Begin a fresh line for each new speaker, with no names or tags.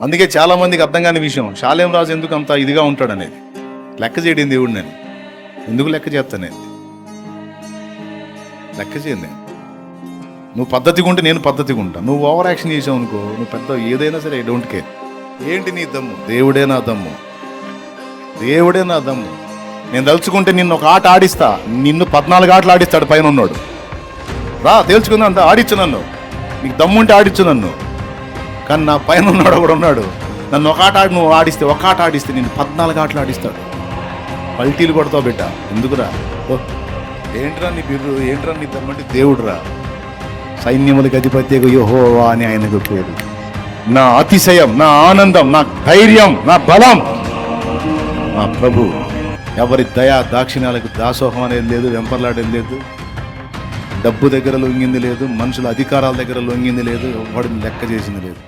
అందుకే చాలా మందికి అర్థం కాని విషయం శాలేం రాజు ఎందుకు అంత ఇదిగా ఉంటాడు అనేది లెక్క చేయడం దేవుడు నేను. ఎందుకు లెక్క చేస్తాను లెక్క చేయను నేను. నువ్వు పద్ధతిగా ఉంటే నేను పద్ధతిగా ఉంటా. నువ్వు ఓవర్ యాక్షన్ చేసావు అనుకో నువ్వు పెద్ద ఏదైనా సరే ఐ డోంట్ కేర్ ఏంటి నీ దమ్ము? దేవుడే నా దమ్ము. దేవుడే నా దమ్ము. నేను తలుచుకుంటే నిన్ను ఒక ఆట ఆడిస్తా. నిన్ను పద్నాలుగు ఆటలు ఆడిస్తాడు పైన ఉన్నాడు. రా తేల్చుకుందా అంత ఆడిచ్చు నన్ను. నీకు దమ్ముంటే ఆడిచ్చు నన్ను. కానీ నా పైన ఉన్నాడు కూడా ఉన్నాడు. నన్ను ఒక ఆట నువ్వు ఆడిస్తే ఒక ఆట ఆడిస్తే నేను పద్నాలుగు ఆటలు ఆడిస్తాడు. పల్టీలు కొడతావు బిడ్డ ఎందుకురా? ఓ, ఏంట్రా నీ బిర్రు ఏంట్రా నీ దమ్మంటే దేవుడురా. సైన్యములకు అధిపత్య యోహోవా అని ఆయనకు పేరు. నా అతిశయం నా ఆనందం నా ధైర్యం నా బలం. నా ప్రభు ఎవరి దయా దాక్షిణ్యాలకు దాసోహం అనేది లేదు వెంపర్లాడేది లేదు. డబ్బు దగ్గర లొంగింది లేదు మనుషుల అధికారాల దగ్గర లొంగింది లేదు వాడిని లెక్క చేసింది లేదు.